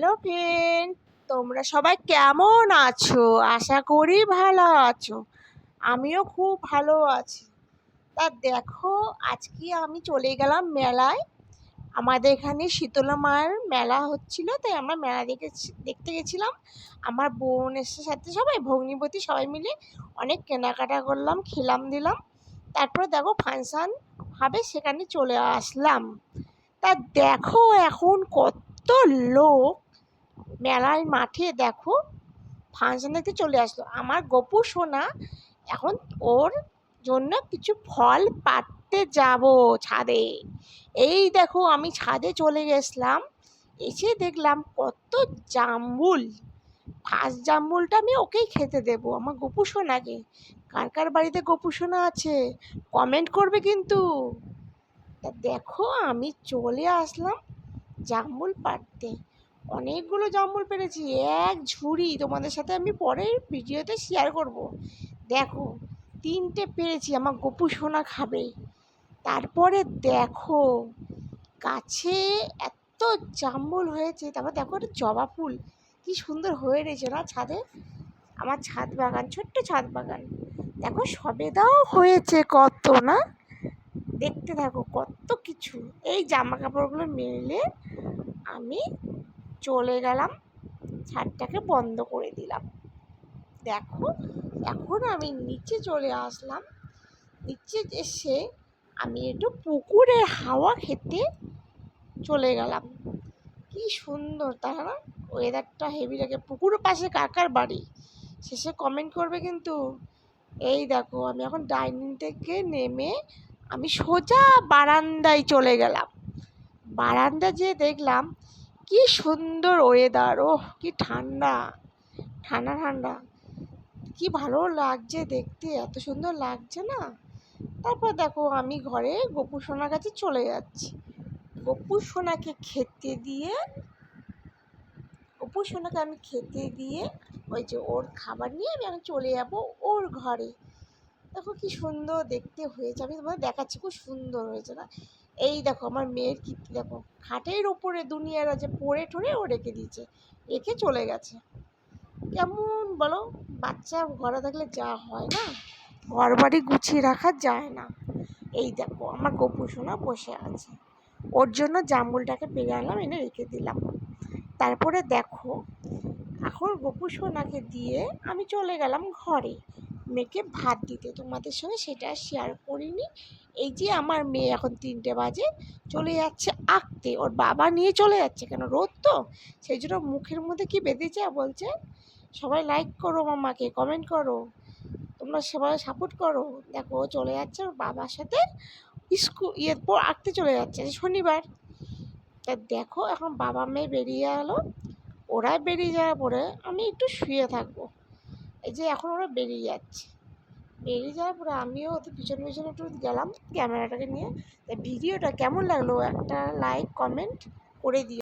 Hello friend, তোমরা সবাই কেমন আছো? আশা করি ভালো আছো। আমিও খুব ভালো আছি। তা দেখো, আজকে আমি চলে গেলাম মেলায়। আমাদের এখানে শীতলা মায়ের মেলা হচ্ছিল, তাই আমরা মেলা দেখে দেখতে গেছিলাম। আমার বোনের সাথে সবাই, ভগ্নিপতি সবাই মিলে অনেক কেনাকাটা করলাম, খেলাম দিলাম। তারপরে দেখো ফাংশান হবে, সেখানে চলে আসলাম। তা দেখো এখন কত লোক মেলার মাঠে দেখো ফাংশন দেখতে চলে আসলো। আমার গপু সোনা এখন ওর জন্য কিছু ফল পাড়তে যাব ছাদে। এই দেখো আমি ছাদে চলে গেছিলাম, এসে দেখলাম কত জাম্বুল ফার্স্ট জাম্বুলটা আমি ওকেই খেতে দেব, আমার গপু সোনাকে। কার কার বাড়িতে গপু সোনা আছে? কমেন্ট করবে কিন্তু। তা দেখো আমি চলে আসলাম জামুল পাড়তে। অনেকগুলো জামুল পেরেছি, এক ঝুড়ি। তোমাদের সাথে আমি পরের ভিডিওতে শেয়ার করব। দেখো, তিনটে পেরেছি, আমার গপু সোনা খাবে। তারপরে দেখো, গাছে এত জাম্বুল হয়েছে। তারপর দেখো একটা জবা ফুল, কি সুন্দর হয়ে রয়েছে না ছাদে? আমার ছাদ বাগান, ছোট্ট ছাদ বাগান। দেখো, সবেদাও হয়েছে কত না? দেখতে থাকো, কত কিছু। এই জামা কাপড়গুলো মেলে আমি চলে গেলাম, ছাদটাকে বন্ধ করে দিলাম। দেখো, এখন আমি নিচে চলে আসলাম। নিচে এসে আমি একটু পুকুরের হাওয়া খেতে চলে গেলাম। কি সুন্দর, তাই না? ওয়েদারটা হেভি লাগে। পুকুরের পাশে কাকার বাড়ি? শেষে কমেন্ট করবে কিন্তু। এই দেখো, আমি এখন ডাইনিং থেকে নেমে আমি সোজা বারান্দায় চলে গেলাম। বারান্দা যেয়ে দেখলাম কি সুন্দর ওয়েদার ওহ, কি ঠান্ডা ঠান্ডা ঠান্ডা। কি ভালো লাগছে দেখতে, এত সুন্দর লাগছে না? তারপর দেখো আমি ঘরে গপু সোনার কাছে চলে যাচ্ছি। গপু সোনাকে খেতে দিয়ে, গপু সোনাকে আমি খেতে দিয়ে, ওই যে ওর খাবার নিয়ে আমি এখন চলে যাব ওর ঘরে। দেখো কি সুন্দর দেখতে হয়েছে। আমি তোমাদের দেখাচ্ছি, খুব সুন্দর হয়েছে না? এই দেখো আমার মেয়ের কীর্তি, দেখো। খাটের ওপরে দুনিয়ার যে পড়ে ঠরে ও রেখে দিয়েছে, রেখে চলে গেছে। কেমন বলো? বাচ্চা ঘরে থাকলে যা হয় না? ঘর বাড়ি গুছিয়ে রাখা যায় না। এই দেখো, আমার গপু সোনা বসে আছে। ওর জন্য জামুলটাকে পেরে আনলাম, এনে রেখে দিলাম। তারপরে দেখো, এখন গপু সোনাকে দিয়ে আমি চলে গেলাম ঘরে। মেয়েকে ভাত দিতে। তোমাদের সঙ্গে সেটা শেয়ার করিনি। এই যে আমার মেয়ে এখন তিনটে বাজে, চলে যাচ্ছে আঁকতে। ওর বাবা নিয়ে চলে যাচ্ছে কেন? রোদ তো? সেই জন্য মুখের মধ্যে কি বেঁধেছে বলছে? সবাই লাইক করো মামাকে কমেন্ট করো। তোমরা সবাই সাপোর্ট করো। দেখো, ও চলে যাচ্ছে ওর বাবার সাথে স্কুল ইয়ের পর আঁকতে চলে যাচ্ছে শনিবার। তা দেখো, এখন বাবা মেয়ে বেরিয়ে গেলো ওরা বেরিয়ে যাওয়ার পরে আমি একটু শুয়ে থাকব। এই যে এখন ওরা বেরিয়ে যাচ্ছে। বেরিয়ে যাওয়ার পরে আমিও ওদের পিছনে পিছনে একটু গেলাম ক্যামেরাটাকে নিয়ে। ভিডিওটা কেমন লাগল? একটা লাইক কমেন্ট করে দিও।